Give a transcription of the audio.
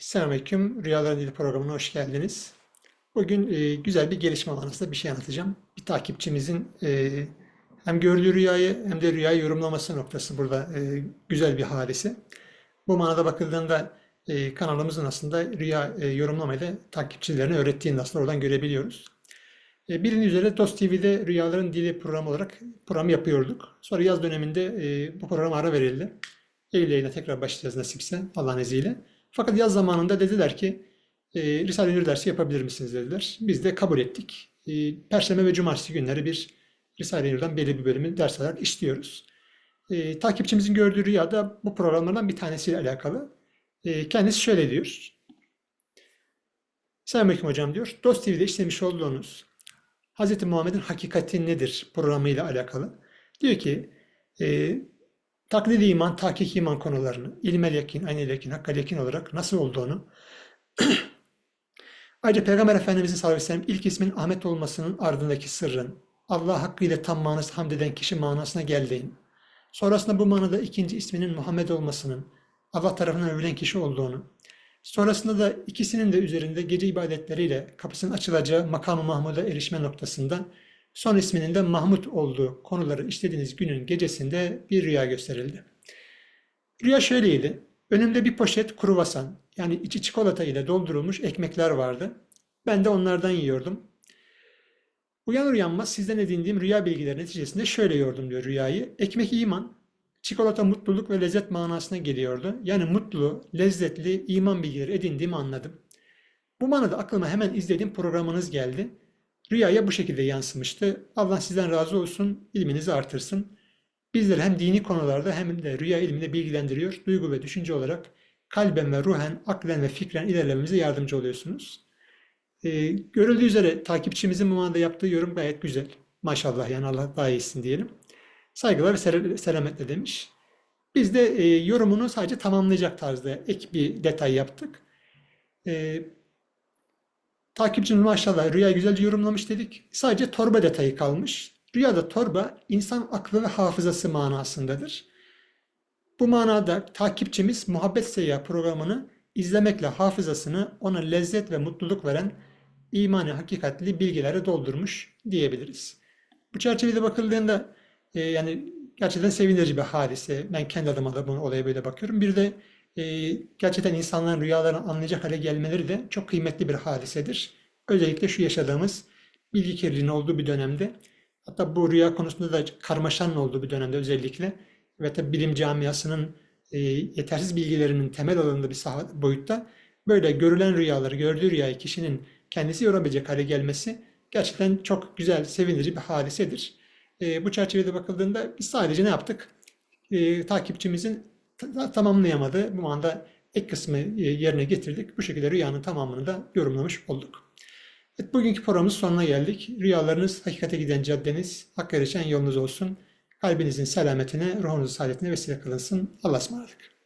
Selamünaleyküm. Rüyaların Dili programına hoş geldiniz. Bugün e, güzel bir gelişme manasında bir şey anlatacağım. Bir takipçimizin e, hem gördüğü rüyayı hem de rüyayı yorumlaması noktası burada e, güzel bir hadise. Bu manada bakıldığında e, kanalımızın aslında rüya e, yorumlamayı da takipçilerine öğrettiğini aslında oradan görebiliyoruz. E, bildiğiniz üzere Dost TV'de Rüyaların Dili programı olarak program yapıyorduk. Sonra yaz döneminde e, bu program ara verildi. Eylül ayına tekrar başlayacağız nasipse Allah'ın izniyle. Fakat yaz zamanında dediler ki e, Risale-i Nur dersi yapabilir misiniz dediler. Biz de kabul ettik. E, Perşembe ve Cumartesi günleri bir Risale-i Nur'dan belli bir bölümü ders alarak işliyoruz. E, takipçimizin gördüğü rüya da bu programlardan bir tanesiyle alakalı. E, kendisi şöyle diyor. Selamünaleyküm hocam diyor. Dost TV'de işlemiş olduğunuz Hz. Muhammed'in hakikati nedir programıyla alakalı. Diyor ki e, taklidi iman, tahkik iman konularını, ilmel yakin, aynel yakin, hakkal yakin olarak nasıl olduğunu, ayrıca Peygamber Efendimizin sallallahu aleyhi ve sellem ilk ismin Ahmet olmasının ardındaki sırrın, Allah hakkıyla tam manası hamd eden kişi manasına geldiğini, sonrasında bu manada ikinci isminin Muhammed olmasının, Allah tarafından övülen kişi olduğunu, sonrasında da ikisinin de üzerinde gece ibadetleriyle kapısının açılacağı makam-ı Mahmud'a erişme noktasında son isminin de Mahmud olduğu konuları işlediğiniz günün gecesinde bir rüya gösterildi. Rüya şöyleydi. Önümde bir poşet kruvasan yani içi çikolata ile doldurulmuş ekmekler vardı. Ben de onlardan yiyordum. Uyanır uyanmaz sizden edindiğim rüya bilgileri neticesinde şöyle yordum diyor rüyayı. Ekmek iman, çikolata mutluluk ve lezzet manasına geliyordu. Yani mutlu, lezzetli iman bilgileri edindiğimi anladım. Bu manada aklıma hemen izlediğim programınız geldi. Rüyaya bu şekilde yansımıştı. Allah sizden razı olsun, ilminizi artırsın. Bizleri hem dini konularda hem de rüya ilminde bilgilendiriyor. Duygu ve düşünce olarak kalben ve ruhen, aklen ve fikren ilerlememize yardımcı oluyorsunuz. Ee, görüldüğü üzere takipçimizin bu manada yaptığı yorum gayet güzel. Maşallah yani Allah daha iyisin diyelim. Saygılar ve sel- selametle demiş. Biz de e, yorumunu sadece tamamlayacak tarzda ek bir detay yaptık. E, takipçimiz maşallah rüya güzelce yorumlamış dedik. Sadece torba detayı kalmış. Rüyada torba insan aklı ve hafızası manasındadır. Bu manada takipçimiz Muhabbet Seyyah programını izlemekle hafızasını ona lezzet ve mutluluk veren imani hakikatli bilgilere doldurmuş diyebiliriz. Bu çerçevede bakıldığında e, yani gerçekten sevindirici bir hadise. Ben kendi adıma da bu olaya böyle bakıyorum. Bir de e, gerçekten insanların rüyalarını anlayacak hale gelmeleri de çok kıymetli bir hadisedir. Özellikle şu yaşadığımız bilgi kirliliğinin olduğu bir dönemde hatta bu rüya konusunda da karmaşanın olduğu bir dönemde özellikle ve tabi bilim camiasının e, yetersiz bilgilerinin temel alanında bir saha, boyutta böyle görülen rüyaları, gördüğü rüyayı kişinin kendisi yorabilecek hale gelmesi gerçekten çok güzel, sevindirici bir hadisedir. E, bu çerçevede bakıldığında biz sadece ne yaptık? E, takipçimizin ta- tamamlayamadığı bu anda ek kısmı e, yerine getirdik. Bu şekilde rüyanın tamamını da yorumlamış olduk. Evet, bugünkü programımız sonuna geldik. Rüyalarınız hakikate giden caddeniz, hakka erişen yolunuz olsun. Kalbinizin selametine, ruhunuzun saadetine vesile kılınsın. Allah'a ısmarladık.